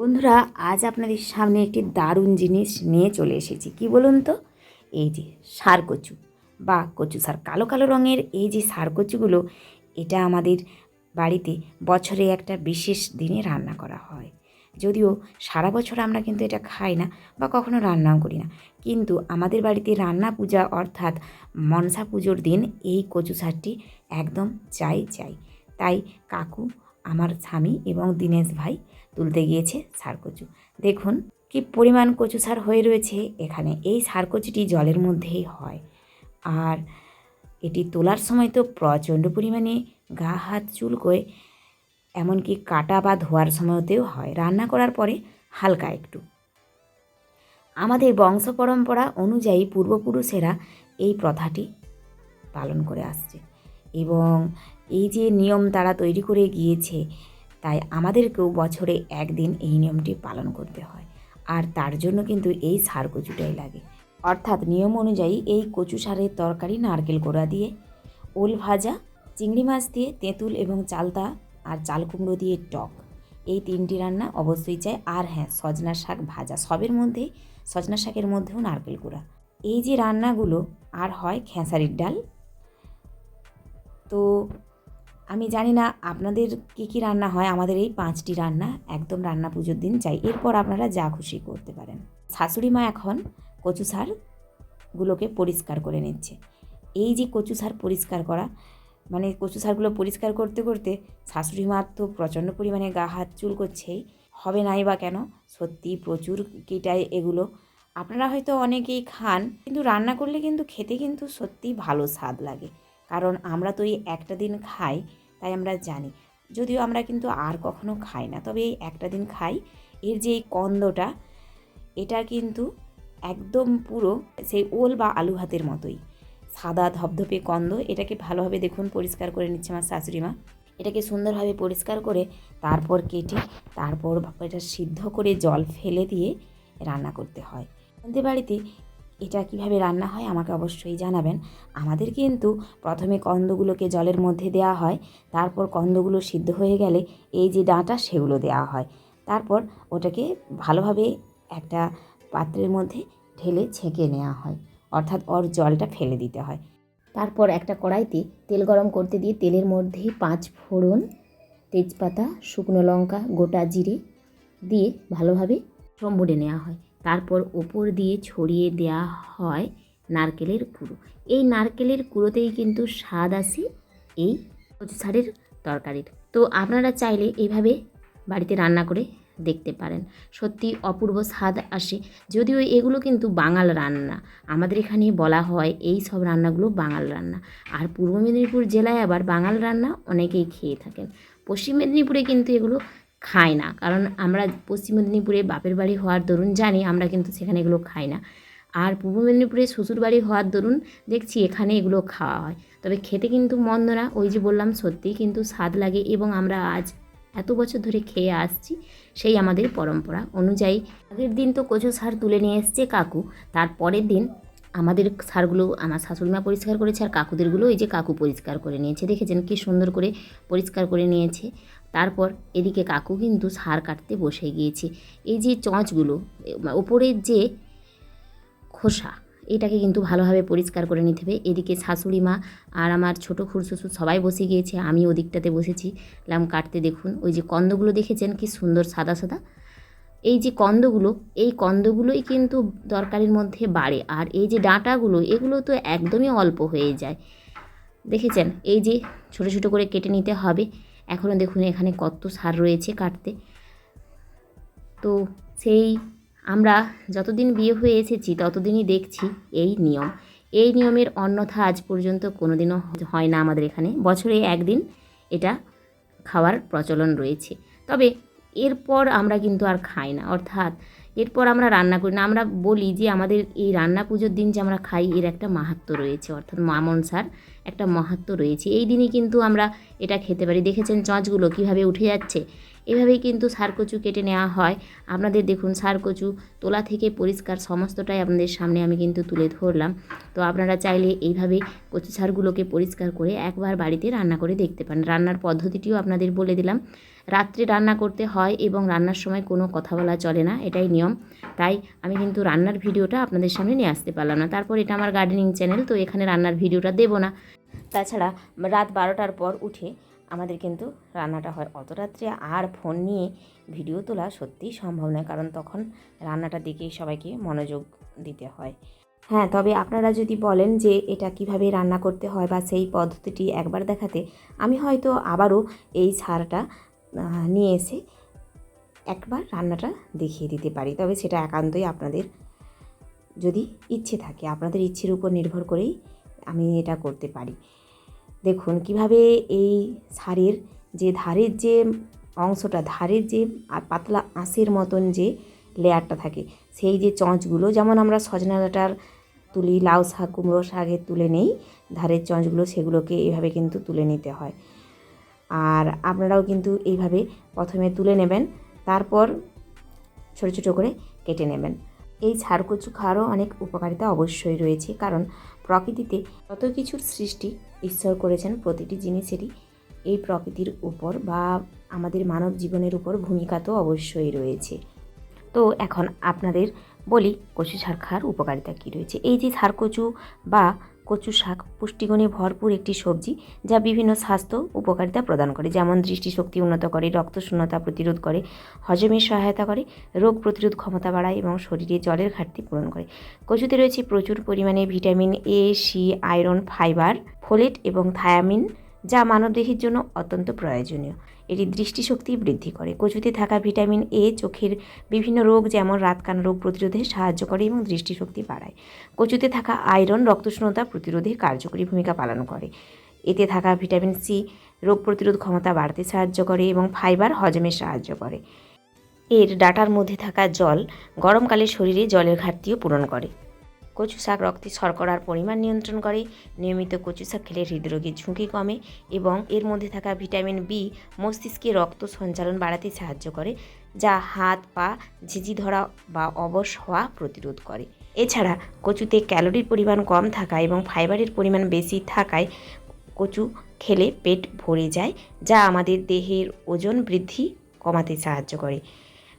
বন্ধুরা, আজ আপনাদের সামনে একটি দারুণ জিনিস নিয়ে চলে এসেছি। কি বলুন তো? এই যে সার কচু বা কচু সার, কালো কালো রঙের এই যে সার কচুগুলো, এটা আমাদের বাড়িতে বছরে একটা বিশেষ দিনে রান্না করা হয়। যদিও সারা বছর আমরা কিন্তু এটা খাই না বা কখনো রান্নাও করি না। কিন্তু আমাদের বাড়িতে রান্না পূজা অর্থাৎ মনসা পুজোর দিন এই কচু সারটি একদম চাই চাই। তাই কাকু আমার স্বামী এবং দীনেশ ভাই তুলতে গিয়েছে সারকচু। দেখুন কি পরিমাণ কচু সার হয়ে রয়েছে এখানে। এই সারকচুটি জলের মধ্যেই হয়। আর এটি তোলার সময় তো প্রচণ্ড পরিমাণে গা হাত চুলকোয় এমনকি কাটা বা ধোয়ার সময়তেও হয়। রান্না করার পরে হালকা একটু। আমাদের বংশ পরম্পরা অনুযায়ী পূর্বপুরুষেরা এই প্রথাটি পালন করে আসছে। এবং এই যে নিয়ম তারা তৈরি করে গিয়েছে, তাই আমাদেরকেও বছরে একদিন এই নিয়মটি পালন করতে হয়। আর তার জন্য কিন্তু এই সার কচুটাই লাগে। অর্থাৎ নিয়ম অনুযায়ী এই কচু সারের তরকারি নারকেল কোড়া দিয়ে, ওল ভাজা, চিংড়ি মাছ দিয়ে তেঁতুল এবং চালতা আর চাল কুমড়ো দিয়ে টক। এই তিনটি রান্না অবশ্যই চাই। আর হ্যাঁ সজনা শাক ভাজা সবের মধ্যে, সজনা শাকের মধ্যেও নারকেল কোড়া। এই যে রান্নাগুলো, আর হয় খেসারির ডাল। তো আমি জানি না আপনাদের কী কী রান্না হয়, আমাদের এই পাঁচটি রান্না, একদম রান্না পুজোর দিন চাই। এরপর আপনারা যা খুশি করতে পারেন। শাশুড়ি মা এখন কচু সারগুলোকে পরিষ্কার করে নিচ্ছে। এই যে কচু সার পরিষ্কার করা মানে কচু সারগুলো পরিষ্কার করতে করতে শাশুড়ি মার তো প্রচণ্ড পরিমাণে গা হাত চুল করছেই। হবে নাই বা কেন? সত্যি প্রচুর কিটায় এগুলো। আপনারা হয়তো অনেকেই খান, কিন্তু রান্না করলে কিন্তু খেতে কিন্তু সত্যি ভালো স্বাদ লাগে। কারণ আমরা তো এই একটা দিন খাই, তাই আমরা জানি। যদিও আমরা কিন্তু আর কখনো খাই না, তবে এই একটা দিন খাই, এর যে এই কন্দটা, এটা কিন্তু একদম পুরো সেই ওল বা আলু ভাতের মতোই। সাদা ধপধপে কন্দ, এটাকে ভালোভাবে দেখুন, পরিষ্কার করে নিচ্ছে আমার শাশুড়ি মা। এটাকে সুন্দরভাবে পরিষ্কার করে তারপর কেটে, তারপর এটা সিদ্ধ করে জল ফেলে দিয়ে রান্না করতে হয়। আমাদের বাড়িতে এটা কীভাবে রান্না হয় আমাকে অবশ্যই জানাবেন। আমাদের কিন্তু প্রথমে কন্দগুলোকে জলের মধ্যে দেওয়া হয়, তারপর কন্দগুলো সিদ্ধ হয়ে গেলে এই যে ডাঁটা সেগুলো দেওয়া হয়। তারপর ওটাকে ভালোভাবে একটা পাত্রের মধ্যে ঢেলে ছেঁকে নেওয়া হয়, অর্থাৎ ওর জলটা ফেলে দিতে হয়। তারপর একটা কড়াইতে তেল গরম করতে দিয়ে তেলের মধ্যে পাঁচ ফোড়ন তেজপাতা, শুকনো লঙ্কা, গোটা জিরে দিয়ে ভালোভাবে সম্বুড়ে নেওয়া হয়। তারপর ওপর দিয়ে ছড়িয়ে দেওয়া হয় নারকেলের কুড়ো এই নারকেলের কুড়োতেই কিন্তু স্বাদ আসে এই কচু সারের তরকারির। তো আপনারা চাইলে এইভাবে বাড়িতে রান্না করে দেখতে পারেন। সত্যি অপূর্ব স্বাদ আসে। যদিও এগুলো কিন্তু বাঙাল রান্না। আমাদের এখানে বলা হয় এই সব রান্নাগুলো বাঙাল রান্না। আর পূর্ব মেদিনীপুর জেলায় আবার বাঙাল রান্না অনেকেই খেয়ে থাকেন। পশ্চিম মেদিনীপুরে কিন্তু এগুলো খাই না। কারণ আমরা পশ্চিম মেদিনীপুরে বাপের বাড়ি হওয়ার দরুন জানি, আমরা কিন্তু সেখানে এগুলো খাই না। আর পূর্ব মেদিনীপুরে শ্বশুর বাড়ি হওয়ার দরুন দেখছি এখানে এগুলো খাওয়া হয়। তবে খেতে কিন্তু মন্দ না, ওই যে বললাম সত্যিই কিন্তু স্বাদ লাগে এবং আমরা আজ এত বছর ধরে খেয়ে আসছি সেই আমাদের পরম্পরা অনুযায়ী। আগের দিন তো কচু সার তুলে নিয়ে এসছে কাকু, তার পরের দিন আমাদের সারগুলো আমার শাশুড়িমা পরিষ্কার করেছে আর কাকুদেরগুলো এই যে কাকু পরিষ্কার করে নিয়েছে। দেখেছেন কি সুন্দর করে পরিষ্কার করে নিয়েছে। তারপর এদিকে কাকু কিন্তু সার কাটতে বসে গিয়েছে। এই যে চঁচগুলো, ওপরের যে খোসা, এটাকে কিন্তু ভালোভাবে পরিষ্কার করে নিতে হবে। এদিকে শাশুড়ি মা আর আমার ছোটো খুড়শ্বশুর সবাই বসে গিয়েছে আমি ওদিকটাতে বসেছি। লাম কাটতে দেখুন, ওই যে কন্দগুলো দেখেছেন কি সুন্দর সাদা সাদা? এই যে কন্দগুলো, এই কন্দগুলোই কিন্তু তরকারির মধ্যে বাড়ে আর এই যে ডাঁটাগুলো, এগুলো তো একদমই অল্প হয়ে যায়। দেখেছেন? এই যে ছোটো ছোটো করে কেটে নিতে হবে। এখনও দেখুন এখানে কত সার রয়েছে কাটতে। তো সেই আমরা যতদিন বিয়ে হয়ে এসেছি ততদিনই দেখছি এই নিয়ম। এই নিয়মের অন্যথা আজ পর্যন্ত কোনোদিনও হয় না আমাদের এখানে। বছরে একদিন এটা খাওয়ার প্রচলন রয়েছে। তবে এরপর আমরা কিন্তু আর খাই না। অর্থাৎ এরপর আমরা রান্না করি। না, আমরা বলি যে আমাদের এই রান্না পুজোর দিন যে আমরা খাই, এর একটা মাহাত্ম রয়েছে, অর্থাৎ মামন সার একটা মাহাত্ম রয়েছে। এই দিনই কিন্তু আমরা এটা খেতে পারি। দেখেছেন চঁচগুলো কীভাবে উঠে যাচ্ছে? এভাবেই কিন্তু সারকচু কেটে নেওয়া হয়। আপনাদের দেখুন সারকচু তোলা থেকে পরিষ্কার সমস্তটাই আপনাদের সামনে আমি কিন্তু তুলে ধরলাম। তো আপনারা চাইলে এইভাবে কচু সারগুলোকে পরিষ্কার করে একবার বাড়িতে রান্না করে দেখতে পারেন। রান্নার পদ্ধতিটিও আপনাদের বলে দিলাম। রাত্রে রান্না করতে হয় এবং রান্নার সময় কোনো কথা বলা চলে না, এটাই নিয়ম। তাই আমি কিন্তু রান্নার ভিডিওটা আপনাদের সামনে নিয়ে আসতে পারলাম না। তারপর এটা আমার গার্ডেনিং চ্যানেল, তো এখানে রান্নার ভিডিওটা দেবো না। তাছাড়া রাত বারোটার পর উঠে আমাদের কিন্তু রান্নাটা হয় অত রাত্রে আর ফোন নিয়ে ভিডিও তোলা সত্যিই সম্ভব নয়, কারণ তখন রান্নাটার দিকেই সবাইকে মনোযোগ দিতে হয়। হ্যাঁ তবে আপনারা যদি বলেন যে এটা কীভাবে রান্না করতে হয় বা সেই পদ্ধতিটি একবার দেখাতে, আমি হয়তো আবারও এই সারটা নিয়ে এসে একবার রান্নাটা দেখিয়ে দিতে পারি। তবে সেটা একান্তই আপনাদের যদি ইচ্ছে থাকে, আপনাদের ইচ্ছের উপর নির্ভর করেই আমি এটা করতে পারি। দেখুন কীভাবে এই সারের যে ধারের যে অংশটা, ধারের যে পাতলা আঁশের মতন যে লেয়ারটা থাকে, সেই যে চঁচগুলো যেমন আমরা সজনা ডাঁটার তুলি, লাউ শাক, কুমড়ো শাকের তুলে নেই, ধারের চঁচগুলো সেগুলোকে এইভাবে কিন্তু তুলে নিতে হয়। আর আপনারাও কিন্তু এইভাবে প্রথমে তুলে নেবেন, তারপর ছোটো ছোটো করে কেটে নেবেন। এই ছাড়কুচু কচু খাওয়ারও অনেক উপকারিতা অবশ্যই রয়েছে, কারণ প্রকৃতিতে যত কিছুর সৃষ্টি ঈশ্বর করেছেন প্রতিটি জিনিসেরই এই প্রকৃতির উপর বা আমাদের মানব জীবনের উপর ভূমিকা তো অবশ্যই রয়েছে। তো এখন আপনাদের বলি কচু ছাড় খাওয়ার উপকারিতা কী রয়েছে? এই যে ছাড়কচু বা কচু শাক পুষ্টিগুণে ভরপুর একটি সবজি যা বিভিন্ন স্বাস্থ্য উপকারিতা প্রদান করে, যেমন দৃষ্টিশক্তি উন্নত করে রক্ত শূন্যতা প্রতিরোধ করে হজমের সহায়তা করে, রোগ প্রতিরোধ ক্ষমতা বাড়ায় এবং শরীরে জলের ঘাটতি পূরণ করে। কচুতে রয়েছে প্রচুর পরিমাণে vitamin A C iron fibre folate এবং থায়ামিন যা মানবদেহের জন্য অত্যন্ত প্রয়োজনীয়। এটি দৃষ্টিশক্তি বৃদ্ধি করে। কচুতে থাকা ভিটামিন এ চোখের বিভিন্ন রোগ যেমন রাতকান রোগ প্রতিরোধে সাহায্য করে এবং দৃষ্টিশক্তি বাড়ায়। কচুতে থাকা আয়রন রক্তশূন্যতা প্রতিরোধে কার্যকরী ভূমিকা পালন করে। এতে থাকা ভিটামিন সি রোগ প্রতিরোধ ক্ষমতা বাড়তে সাহায্য করে এবং ফাইবার হজমে সাহায্য করে। এর ডাটার মধ্যে থাকা জল গরমকালে শরীরে জলের ঘাটতিও পূরণ করে। কচু শাক রক্তে শর্করার পরিমাণ নিয়ন্ত্রণ করে। নিয়মিত কচু শাক খেলে হৃদরোগের ঝুঁকি কমে এবং এর মধ্যে থাকা ভিটামিন বি মস্তিষ্কে রক্ত সঞ্চালন বাড়াতে সাহায্য করে, যা হাত, পা ঝিঝি ধরা বা অবশ হওয়া প্রতিরোধ করে। এছাড়া কচুতে ক্যালোরির পরিমাণ কম থাকা এবং ফাইবারের পরিমাণ বেশি থাকায় কচু খেলে পেট ভরে যায়, যা আমাদের দেহের ওজন বৃদ্ধি কমাতে সাহায্য করে।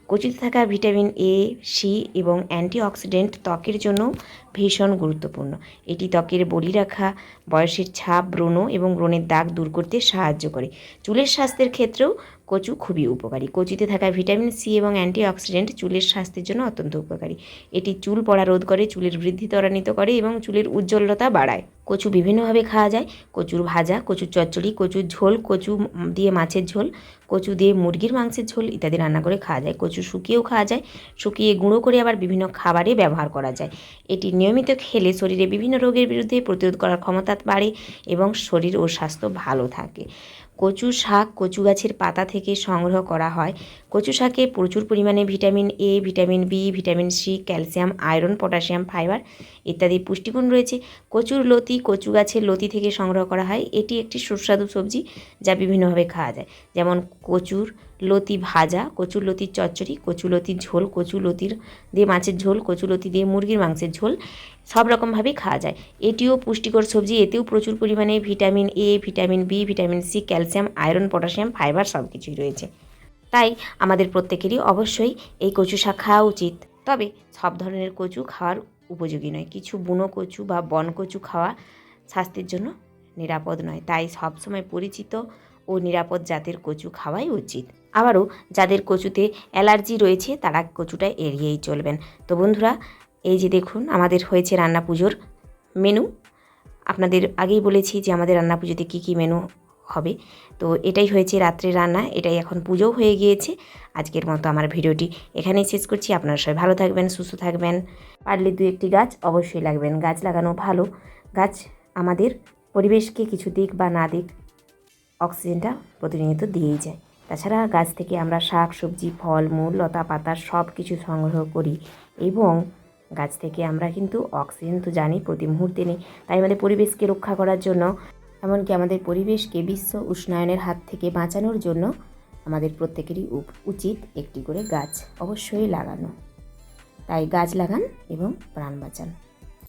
কচুতে থাকা ভিটামিন এ সি এবং অ্যান্টিঅক্সিডেন্ট ত্বকের জন্য ভীষণ গুরুত্বপূর্ণ। এটি ত্বকের বলি রাখা, বয়সের ছাপ, ব্রণ এবং ব্রণের দাগ দূর করতে সাহায্য করে। চুলের স্বাস্থ্যের ক্ষেত্রেও কচু খুবই উপকারী। কচুতে থাকা ভিটামিন সি এবং অ্যান্টিঅক্সিডেন্ট চুলের স্বাস্থ্যের জন্য অত্যন্ত উপকারী। এটি চুল পড়া রোধ করে, চুলের বৃদ্ধি ত্বরান্বিত করে এবং চুলের উজ্জ্বলতা বাড়ায়। কচু বিভিন্নভাবে খাওয়া যায়। কচুর ভাজা, কচুর চচ্চড়ি, কচুর ঝোল, কচু দিয়ে মাছের ঝোল, কচু দিয়ে মুরগির মাংসের ঝোল ইত্যাদি রান্না করে খাওয়া যায়। কচু শুকিয়েও খাওয়া যায়। শুকিয়ে গুঁড়ো করে আবার বিভিন্ন খাবারে ব্যবহার করা যায়। এটি নিয়মিত খেলে শরীরে বিভিন্ন রোগের বিরুদ্ধে প্রতিরোধ করার ক্ষমতা বাড়ে এবং শরীর ও স্বাস্থ্য ভালো থাকে। কচু শাক, কচু গাছের পাতা থেকে সংগ্রহ করা হয়। কচু শাকে প্রচুর পরিমাণে vitamin A vitamin B vitamin C calcium, iron, potassium, fibre ইত্যাদি পুষ্টিগুণ রয়েছে। কচুর লতি, কচু গাছের লতি থেকে সংগ্রহ করা হয়। এটি একটি সুস্বাদু সবজি যা বিভিন্নভাবে খাওয়া যায়। যেমন কচুর লতি ভাজা, কচুর লতির চচ্চড়ি কচু লতির ঝোল কচু লতির দিয়ে মাছের ঝোল কচু লতি দিয়ে মুরগির মাংসের ঝোল, সব রকমভাবেই খাওয়া যায়। এটিও পুষ্টিকর সবজি, এতেও প্রচুর পরিমাণে vitamin A vitamin B vitamin C calcium, iron, potassium, fibre সব কিছুই রয়েছে। তাই আমাদের প্রত্যেকেরই অবশ্যই এই কচু শাক খাওয়া উচিত। তবে সব ধরনের কচু খাওয়ার উপযোগী নয়। কিছু বুনো কচু বা বন কচু খাওয়া স্বাস্থ্যের জন্য নিরাপদ নয়। তাই সবসময় পরিচিত ও নিরাপদ জাতের কচু খাওয়াই উচিত। আবারও যাদের কচুতে অ্যালার্জি রয়েছে তারা কচুটা এড়িয়েই চলবেন। তো বন্ধুরা, এই যে দেখুন, আমাদের হয়েছে রান্না পুজোর মেনু। আপনাদের আগেই বলেছি যে আমাদের রান্না পুজোতে কী কী মেনু হবে। তো এটাই হয়েছে রাত্রে রান্না, এটাই এখন পুজোও হয়ে গিয়েছে। আজকের মতো আমার ভিডিওটি এখানেই শেষ করছি। আপনারা সবাই ভালো থাকবেন, সুস্থ থাকবেন। পারলে দু একটি গাছ অবশ্যই লাগবেন। গাছ লাগানো ভালো। গাছ আমাদের পরিবেশকে কিছু দিক বা না দিক অক্সিজেনটা প্রতিনিয়ত দিয়েই যায়। তাছাড়া গাছ থেকে আমরা শাক, সবজি, ফল, মূল, লতা, পাতা সব কিছু সংগ্রহ করি এবং গাছ থেকে আমরা কিন্তু অক্সিজেন তো জানি প্রতি মুহূর্তে নেই। তাই আমাদের পরিবেশকে রক্ষা করার জন্য, এমনকি আমাদের পরিবেশকে বিশ্ব উষ্ণায়নের হাত থেকে বাঁচানোর জন্য আমাদের প্রত্যেকেরই উচিত একটি করে গাছ অবশ্যই লাগানো। তাই গাছ লাগান এবং প্রাণ বাঁচান।